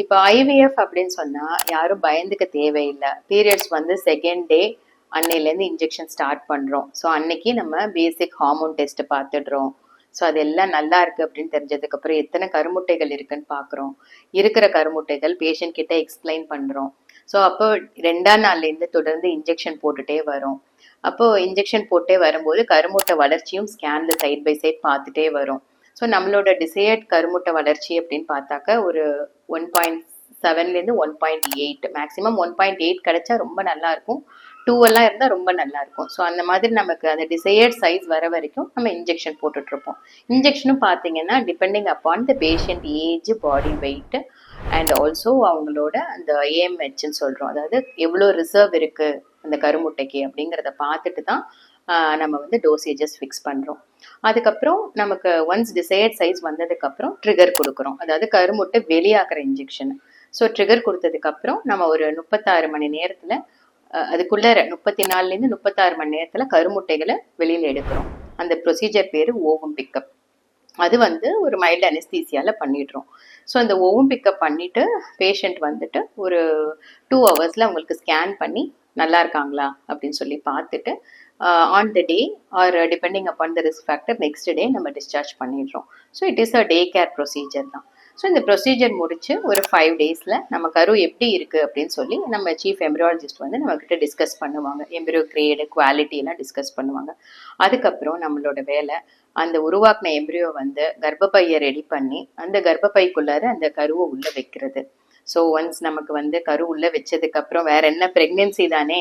இப்போ ஐவிஎஃப் அப்படின்னு சொன்னா யாரும் பயந்துக்க தேவையில்லை. பீரியட்ஸ் வந்து செகண்ட் டே அன்னையிலேருந்து இன்ஜெக்ஷன் ஸ்டார்ட் பண்ணுறோம் ஸோ அன்னைக்கு நம்ம பேசிக் ஹார்மோன் டெஸ்ட் பார்த்துடுறோம். ஸோ அதெல்லாம் நல்லா இருக்கு அப்படின்னு தெரிஞ்சதுக்கப்புறம் எத்தனை கருமுட்டைகள் இருக்குன்னு பார்க்குறோம். இருக்கிற கருமுட்டைகள் பேஷண்ட் கிட்ட எக்ஸ்பிளைன் பண்ணுறோம் ஸோ அப்போ ரெண்டாம் நாள்லேருந்து தொடர்ந்து இன்ஜெக்ஷன் போட்டுட்டே வரும். அப்போது இன்ஜெக்ஷன் போட்டே வரும்போது கருமுட்டை வளர்ச்சியும் ஸ்கேனில் சைட் பை சைட் பார்த்துட்டே வரும். ஸோ நம்மளோட டிசையர்ட் கருமுட்டை வளர்ச்சி அப்படின்னு பார்த்தாக்க ஒரு one point செவன்லேருந்து one point eight maximum one point eight கிடைச்சா ரொம்ப நல்லா இருக்கும். டூ எல்லாம் இருந்தால் ரொம்ப நல்லா இருக்கும். ஸோ அந்த மாதிரி நமக்கு அந்த டிசையர்ட் சைஸ் வர வரைக்கும் நம்ம இன்ஜெக்ஷன் போட்டுட்ருப்போம் இன்ஜெக்ஷனும் பார்த்தீங்கன்னா depending upon the patient age body weight and also அவங்களோட அந்த ஏஎம்ஹெச்ன்னு சொல்கிறோம் அதாவது எவ்வளோ ரிசர்வ் இருக்குது அந்த கருமுட்டைக்கு அப்படிங்கிறத பார்த்துட்டு தான் நம்ம வந்து டோசேஜஸ் ஃபிக்ஸ் பண்ணுறோம் அதுக்கப்புறம் நமக்கு ஒன்ஸ் டிசையர்ட் சைஸ் வந்ததுக்கப்புறம் ட்ரிகர் கொடுக்குறோம். அதாவது கருமுட்டை வெளியாகிற இன்ஜெக்ஷன் ஸோ ட்ரிகர் கொடுத்ததுக்கப்புறம் நம்ம ஒரு முப்பத்தாறு மணி நேரத்தில் அதுக்குள்ளே முப்பத்தி நாலுலேருந்து முப்பத்தாறு மணி நேரத்தில் கருமுட்டைகளை வெளியில் எடுக்கிறோம். அந்த ப்ரொசீஜர் பேர் ஓவம் பிக்கப் அது வந்து ஒரு மைல்டு அனஸ்தீசியால பண்ணிடுறோம். ஸோ அந்த ஓவம் பிக்கப் பண்ணிவிட்டு பேஷண்ட் வந்துட்டு ஒரு டூ ஹவர்ஸில் அவங்களுக்கு ஸ்கேன் பண்ணி நல்லா இருக்காங்களா? அப்படின்னு சொல்லி பார்த்துட்டு on the day or depending upon the risk factor next day நம்ம டிஸ்சார்ஜ் பண்ணிடுறோம். So it is a day care procedure தான். ஸோ இந்த ப்ரொசீஜர் முடிச்சு ஒரு ஃபைவ் டேஸில் நம்ம கரு எப்படி இருக்குது அப்படின்னு சொல்லி நம்ம சீஃப் எம்ப்ராலஜிஸ்ட் வந்து நம்மக்கிட்ட டிஸ்கஸ் பண்ணுவாங்க. எம்ப்ரியோ கிரேடு குவாலிட்டி எல்லாம் டிஸ்கஸ் பண்ணுவாங்க. அதுக்கப்புறம் நம்மளோட வேலை அந்த உருவாக்கின எம்ப்ரியோ வந்து கர்ப்பப்பையை ரெடி பண்ணி அந்த கர்ப்பப்பைக்குள்ளார அந்த கருவை உள்ளே வைக்கிறது. ஸோ ஒன்ஸ் நமக்கு வந்து கரு உள்ளே வச்சதுக்கப்புறம் வேற என்ன ப்ரெக்னென்சி தானே?